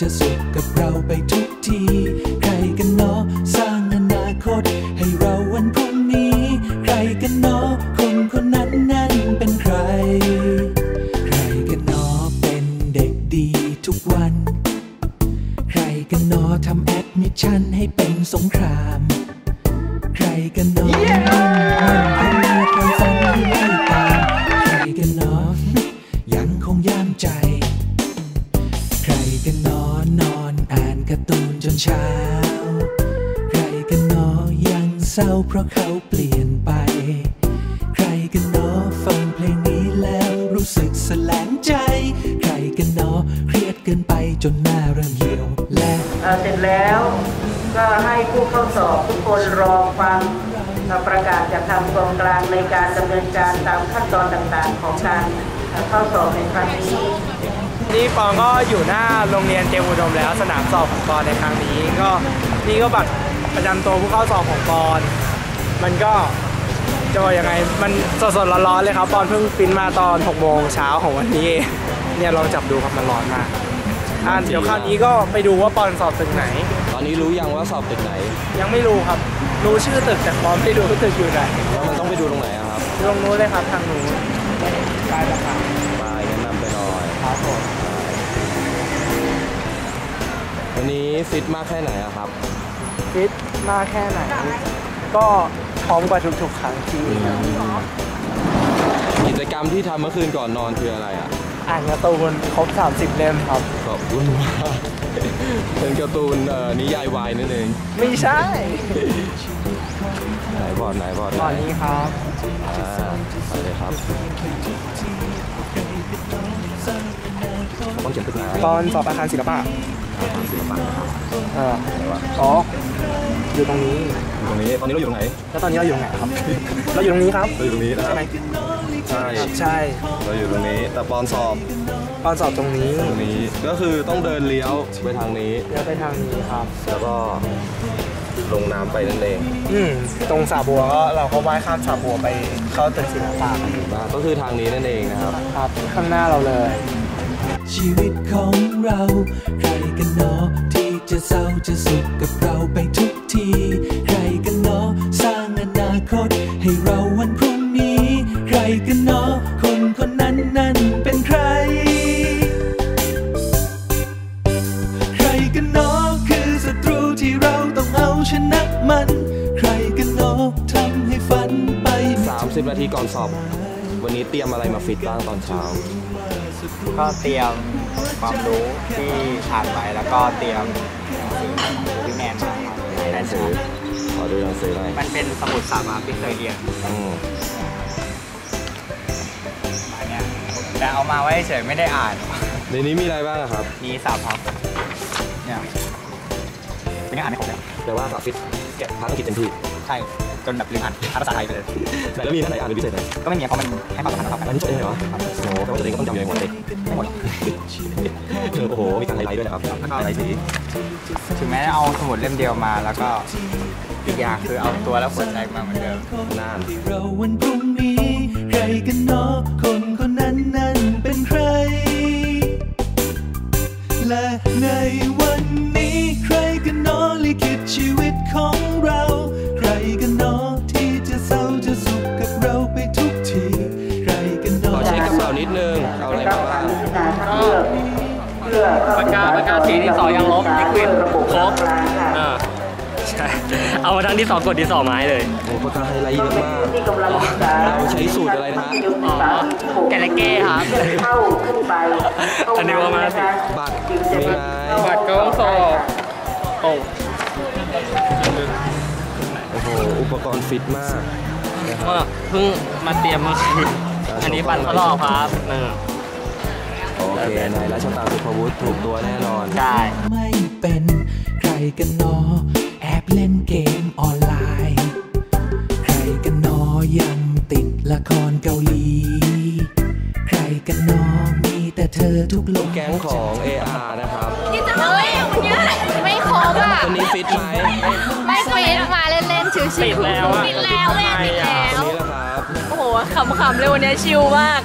จะเศร้าจะสุขกับเราไปทุกที ใครกันเนอสร้างอนาคต ให้เราวันพรุ่งนี้ ใครกันเนอคนคนนั้นนั้นเป็นใคร ใครกันเนอเป็นเด็กดีทุกวัน ใครกันเนอทำแอดมิชชั่นให้เป็นสงคราม ใครกันเนอมุ่งมั่นคนมีความฝันที่ไม่ เช้า ใครกันเนอยังเศร้าเพราะเขาเปลี่ยนไป ใครกันเนอฟังเพลงนี้แล้วรู้สึกแสลงใจ ใครกันเนอเครียดเกินไปจนหน้าเริ่มเหี่ยวและเอ่อเสร็จแล้วก็ให้ผู้เข้าสอบทุกคนรอฟังประกาศจากทางกองกลางในการดำเนินการตามขั้นตอนต่างๆ ของการเข้าสอบในครั้งนี้ นี่ปอนก็อยู่หน้าโรงเรียนเตรียมอุดมแล้ว สนามสอบของปอนในครั้งนี้ก็นี่ก็บัตรประจำตัวผู้เข้าสอบของปอน มันก็จะว่ายังไงมันสดๆร้อนๆเลยครับปอนเพิ่งปริ้นมาตอน6โมงเช้าของวันนี้เองเนี่ยลองจับดูครับมันร้อนมากอะเดี๋ยวคราวนี้ก็ไปดูว่าปอนสอบตึกไหน ตอนนี้รู้ยังว่าสอบตึกไหน ยังไม่รู้ครับ รู้ชื่อตึกแต่ปอนไม่รู้ตึกอยู่ไหนแล้วมันต้องไปดูตรงไหนอะครับตรงนู้นเลยครับทางนู้นใต้สะพานไปแนะนำไปหน่อยครับผม นนี้ฟิตมากแค่ไหนอะครับ ฟิตมากแค่ไหน ก็พร้อมกว่าทุกๆครั้งที่กิจกรรมที่ทำเมื่อคืนก่อนนอนคืออะไรอะอ่านการ์ตูนครบ 30 เล่มครับ ขอบคุณมากเป็นการ์ตูนเอ่อนิยายวายนั่นเอง ไม่ใช่ไหนบอร์ดไหนบอร์ดไหตอนนี้ครับ อ่าไปเลยครับต้องเขียนตึกไหน ตอนสอบอาคารศิลปะ ศิลปะนะครับเอออ๋ออยู่ตรงนี้อยู่ตรงนี้ตอนนี้เราอยู่ตรงไหนแล้วตอนนี้เราอยู่ตรงไหนครับ เราอยู่ตรงนี้ครับเราอยู่ตรงนี้นะครับใช่ไหมใช่ใช่เราอยู่ตรงนี้ แต่ปอนสอบตอนสอบตรงนี้ตรงนี้ก็คือต้องเดินเลี้ยวไปทางนี้เดี๋ยวไปทางนี้ครับ แล้วก็ลงน้ำไปนั่นเองอืมตรงสาบัวก็เราก็ว่ายข้ามสาบัวไปเข้าตึกศิลปะนะก็คือทางนี้นั่นเองนะครับครับข้างหน้าเราเลย ชีวิตของเรา ใครกันเนอที่จะเศร้าจะสุขกับเราไปทุกที ใครกันเนอสร้างอนาคต ให้เราวันพรุ่งนี้ ใครกันเนอคนคนนั้นนั้นเป็นใคร ใครกันเนอคือศัตรูที่เราต้องเอาชนะมัน ใครกันเนอทำให้ฝันไปไม่ถึง30 นาทีก่อนสอบ วันนี้เตรียมอะไรมาฟิตบ้างตอนเช้า ก็เตรียมความรู้ที่อ่านไว้แล้วก็เตรียมหนังสือของครูพี่แมนมาครับหนังสือขอดูหนังสือหน่อยมันเป็นสมุดสามาที่เคยเรียนอืมอันเนี้ยแต่เอามาไว้เฉยไม่ได้อ่าน ในนี้มีอะไรบ้างอะครับ มีสามพับเนี่ยเป็นงอ่านไม่ครบเลยแต่ว่าสอบฟิตแกะภาษาอังกฤษเต็มที่ใช่ จนแบบลืมอ่านภาษาไทยไปเลยไหนแล้วมีท่านไหนอ่านเป็นพิเศษไหมก็ไม่มีเพราะมันให้ความสำคัญเท่ากันอันนี้จดเองเหรอโอ้โหแต่ว่าจดเองก็ต้องจำอยู่ในหัวเลยไม่หมดหรอกโอ้โหมีการไฮไลท์ด้วยนะครับแล้วก็ไฮไลท์สีถึงแม้เอาสมุดเล่มเดียวมาแล้วก็อีกอย่างคือเอาตัวและหัวใจมาเหมือนเดิมน่านเราวันพรุ่งนี้ใครกันเนอคนคนนั้นนั้นเป็นใครและในวันนี้ ปากกาปากกาสีที่สองยังลบลิควิดครบอ่าใช่เอามาทั้งที่สองกดที่สองไม้เลยโอ้โหปากกาไฮไลท์เยอะมากที่กำลังศึกษาเราใช้สูตรอะไรนะฮะอ๋อแกะและแก้ครับเข้าขึ้นไปอันนี้ว่ามาสิบัตรมีไหมบัตรก็ต้องสอบโอ้โอ้โหอุปกรณ์ฟิตมากนะครับก็เพิ่งมาเตรียมเมื่อคืนอันนี้บัตรทดลองครับเออโอเคนายรัชตาสุภวุฒิถูกตัวแน่นอน ใช่ ไม่เป็นใครกันเนอ แอบเล่นเกมออนไลน์ ใครกันเนอยังติดละครเกาหลี ใครกันเนอมีแต่เธอทุกลมแก๊งของ AR นะครับนี่จะเฮ้ยวันเนี้ยไม่ครบอะคนนี้ฟิตไหมไม่ฟิตมาเล่นๆชิวๆปิดแล้วอะปิดแล้วแม่ปิดแล้คนวนี้ละครับโอ้โหขำๆเลยวันนี้ชิลมาก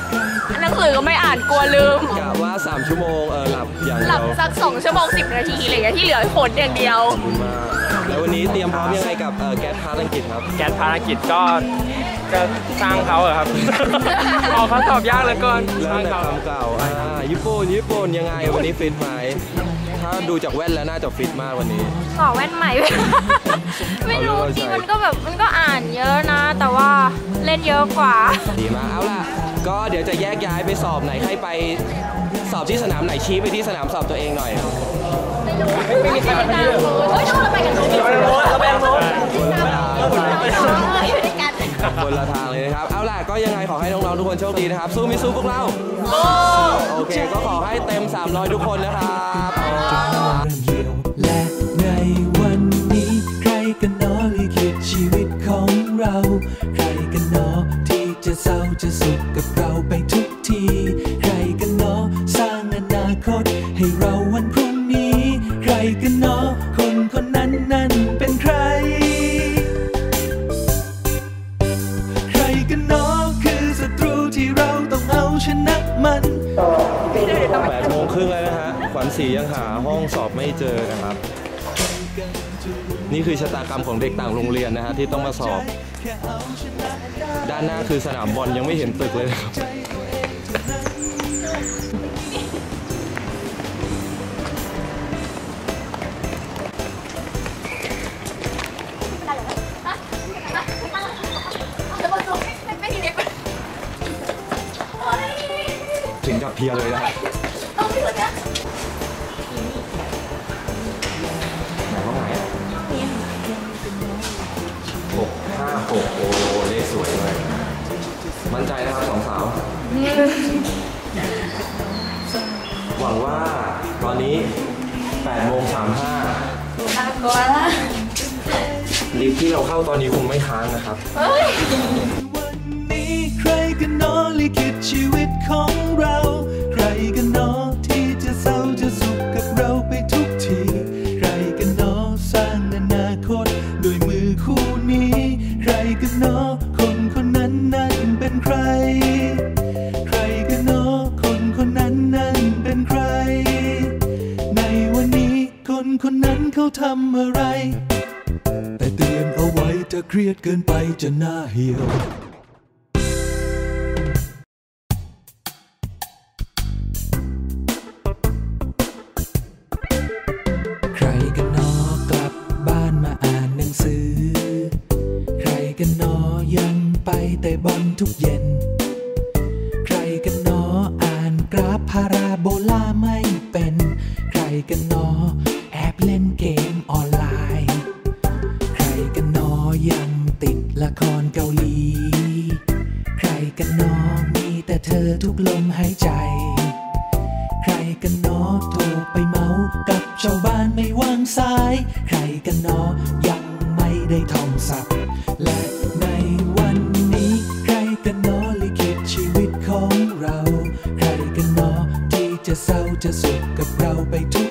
หนังสือก็ไม่อ่านกลัวลืม กะว่า 3 ชั่วโมงเออหลับอย่างหเดีลัยบวสักสองชั่วโมงสิบนาทีอะไรอย่างเงี้ยที่เหลือผลอย่างเดียวขอบคุณมากแล้ววันนี้เตรียมพร้อมยังไงกับเอ่อแก๊สพาร์ทอังกฤษครับแก๊สภารกิจก็จะสร้างเขาอะครับ ออกเขาตอบยากเหลือเกินเริ่สร้ามงจากเขาคำเก่าอ่าญี่ปุ่นญี่ปุ่นยังไงวันนี้ฟิตไหมถ้าดูจากแว่นแล้วน่าจะฟิตมากวันนี้ขอแว่นใหม่ ไม่รู้จริงมันก็แบบมันก็อ่านเยอะนะ แต่ว่าเล่นเยอะกว่า ดีมากเอาล่ะ ก็เดี๋ยวจะแยกย้ายไปสอบไหนให้ไปสอบที่สนามไหนชี้ไปที่สนามสอบตัวเองหน่อย ไม่มีใครมาที่เลยเฮ้ยเราไปกันดูเราไปกันดูคนละทางอยู่ด้วยกันคนละทางเลยนะครับ เอาล่ะก็ยังไงขอให้น้องๆทุกคนโชคดีนะครับ สู้ม่สู้พวกเราโอเคก็ขอให้เต็ม 300 ทุกคนนะครับและในวันนี้ใครกันหนอลิขิตชีวิตของเรา กับเราไปทุกทีใครกันหนอสร้างอนาคต ให้เราวันพรุ่งนี้ ใครกันหนอคนคนนั้นนั้นเป็นใคร ใครกันหนอคือศัตรูที่เราต้องเอาชนะมัน8โมงครึ่งแล้วนะฮะขวัญศรียังหาห้องสอบไม่เจอนะครับ นี่คือชะตากรรมของเด็กต่างโรงเรียนนะฮะที่ต้องมาสอบ ด้านหน้าคือสนามบอลยังไม่เห็นตึกเลยครับถึงกับเพียเลยนะ หกห้าหกโอ้เลขสวยเลยมั่นใจนะครับสองสาว หวังว่าตอนนี้8โมง35น่ากลัวละลิฟต์ที่เราเข้าตอนนี้คงไม่ค้างนะครับวันนี้ใครกันหนอลิขิตชีวิตของเรา ร ใครกันเนาะคนคนนั้นนั้นเป็นใคร ในวันนี้คนคนนั้นเขาทำอะไร แต่เตือนเอาไว้ถ้าเครียดเกินไปจะน่าเหี่ยว ยังติดละครเกาหลี ใครกันนอมีแต่เธอทุกลมหายใจ ใครกันนอโทรไปเมากับชาวบ้านไม่วางสาย ใครกันนอยังไม่ได้ท่องศัพท์และในวันนี้ ใครกันนอลิขิตชีวิตของเรา ใครกันนอที่จะเศร้าจะสุขกับเราไปทุก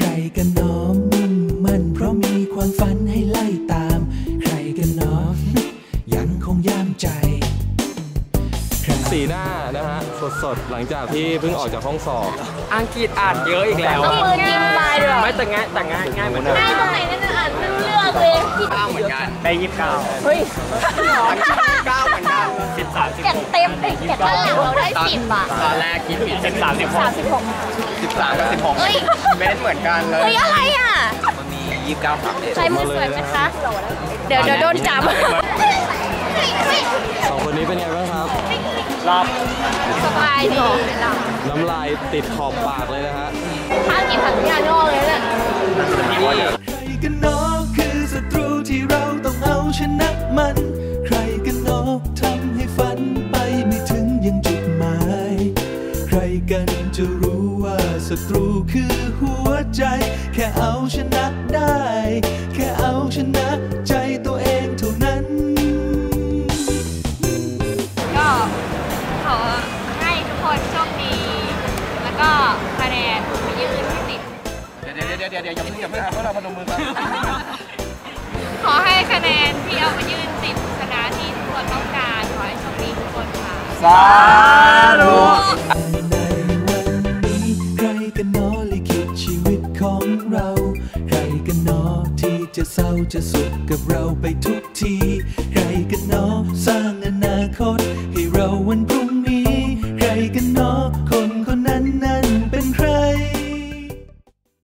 ใครกันหนอมุ่งมั่นเพราะมีความฝันให้ไล่ตาม ใครกันหนอยังคงย่ามใจใครสีหน้านะฮะสดๆ หลังจากที่เพิ่งออกจากห้องสอบ อังกฤษอ่านเยอะอีกแล้วต้องมือจิ้มไปด้วยไม่แต่ง่ายแต่ง่ายง่ายเหมือนเดิมง่ายตรงไหนนั่นน่ะอ่านไม่รู้เรื่องเลยได้ยี่สิบเก้าเฮ้ยเก้าเหมือนกัน สิบสามสิบเก็บเต็มเลยเก็บด้านหลังเราได้สิบอะตอนแรกคิดผิดสิบสามสิบหสากมสิบหกสิบสามกับสิบหกเฮ้ยเบนเหมือนกันเลยเฮ้ยอะไรอะมันมียี่สิบเก้าสามเอ็ดใช้มือสวยไหมคะเดี๋ยวเดี๋ยวโดนจับสองคนนี้เป็นไงบ้างครับรอบสบายดีน้ำลายติดขอบปากเลยนะฮะข้าวกินผักยาโน่เลยเนี่ยนี่ใครกันหนอคือศัตรูที่เราต้องเอาชนะมัน ตรูคือหัวใจ แค่เอาชนะได้ แค่เอาชนะใจตัวเองเท่านั้น ก็ขอให้ทุกคนโชคดี แล้วก็คะแนนไปยืนที่ติด เดี๋ยวเดี๋ยวเดี๋ยวเดี๋ยวอย่าเพิ่งอย่าเพิ่งเอาเราพนมมือกันขอให้คะแนนที่เอามายื่นติดชนะที่ทุกคนต้องการ ขอให้โชคดีทุกคนค่ะสา เศร้าจะสุขกับเราไปทุกที